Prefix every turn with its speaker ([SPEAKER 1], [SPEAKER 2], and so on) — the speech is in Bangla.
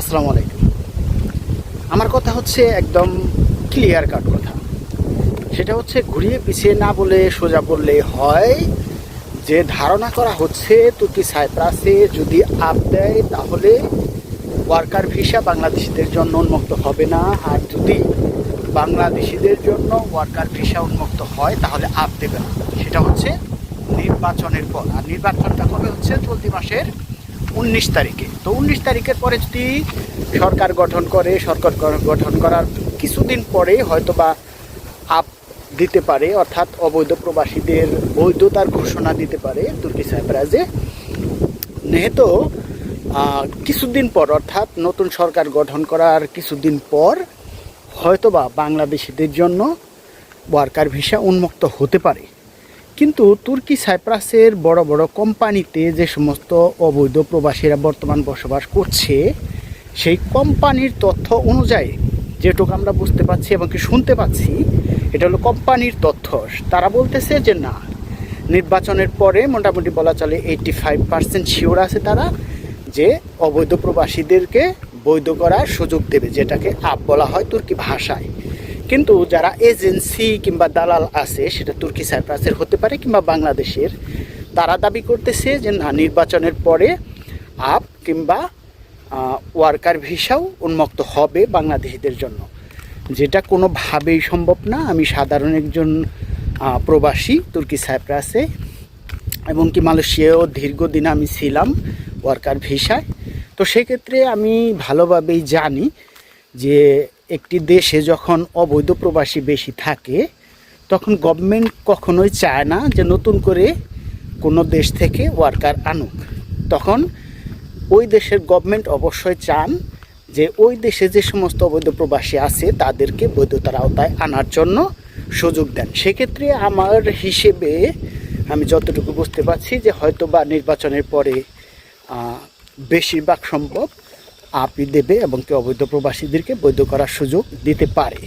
[SPEAKER 1] আসসালামু আলাইকুম। আমার কথা হচ্ছে একদম ক্লিয়ার কাট কথা। সেটা হচ্ছে ঘুরিয়ে পিছিয়ে না বলে সোজা বললে হয়। যে ধারণা করা হচ্ছে তুর্কি সাইপ্রাসে যদি আপ দেয় তাহলে ওয়ার্কার ভিসা বাংলাদেশিদের জন্য উন্মুক্ত হবে না। আর যদি বাংলাদেশিদের জন্য ওয়ার্কার ভিসা উন্মুক্ত হয় তাহলে আপ দেবে না। সেটা হচ্ছে নির্বাচনের পর। আর নির্বাচনটা কবে হচ্ছে? চলতি মাসের উনিশ তারিখে। তো উনিশ তারিখের পরে যদি সরকার গঠন করে সরকার গঠন করার কিছুদিন পরে হয়তো বা আপ দিতে পারে অর্থাৎ অবৈধ প্রবাসীদের বৈধতার ঘোষণা দিতে পারে তুর্কি যেহেতু আহ, কিছুদিন পর অর্থাৎ নতুন সরকার গঠন করার কিছুদিন পর হয়তোবা বাংলাদেশিদের জন্য ওয়ার্কার ভিসা উন্মুক্ত হতে পারে। কিন্তু তুর্কি সাইপ্রাসের বড় বড় কোম্পানিতে যে সমস্ত অবৈধ প্রবাসীরা বর্তমান বসবাস করছে, সেই কোম্পানির তথ্য অনুযায়ী, যেটুকু আমরা বুঝতে পারছি এবং কি শুনতে পাচ্ছি, এটা হলো কোম্পানির তথ্য। তারা বলতেছে যে না, নির্বাচনের পরে মোটামুটি বলা চলে এইটি ফাইভ পার্সেন্ট শিওর আছে তারা যে অবৈধ প্রবাসীদেরকে বৈধ করার সুযোগ দেবে, যেটাকে আপ বলা হয় তুর্কি ভাষায়। কিন্তু যারা এজেন্সি কিংবা দালাল আছে, সেটা তুর্কি সাইপ্রাসের হতে পারে কিংবা বাংলাদেশের, তারা দাবি করতেছে যে না, নির্বাচনের পরে আপ কিংবা ওয়ার্কার ভিসাও উন্মুক্ত হবে বাংলাদেশিদের জন্য। যেটা কোনোভাবেই সম্ভব না। আমি সাধারণ একজন প্রবাসী তুর্কি সাইপ্রাসে এবং কি মালয়েশিয়াও দীর্ঘদিন আমি ছিলাম ওয়ার্কার ভিসায়। তো সেক্ষেত্রে আমি ভালোভাবেই জানি যে একটি দেশে যখন অবৈধ প্রবাসী বেশি থাকে, তখন গভর্নমেন্ট কখনোই চায় না যে নতুন করে কোনো দেশ থেকে ওয়ার্কার আনুক। তখন ওই দেশের গভর্নমেন্ট অবশ্যই চান যে ওই দেশে যে সমস্ত অবৈধ প্রবাসী আছে, তাদেরকে বৈধতার আওতায় আনার জন্য সুযোগ দেন। সেক্ষেত্রে আমার হিসেবে আমি যতটুকু বুঝতে পারছি যে হয়তো বা নির্বাচনের পরে বেশিরভাগ সম্ভব আপি দেবে এবং কি অবৈধ প্রবাসীদেরকে বৈধ করার সুযোগ দিতে পারে।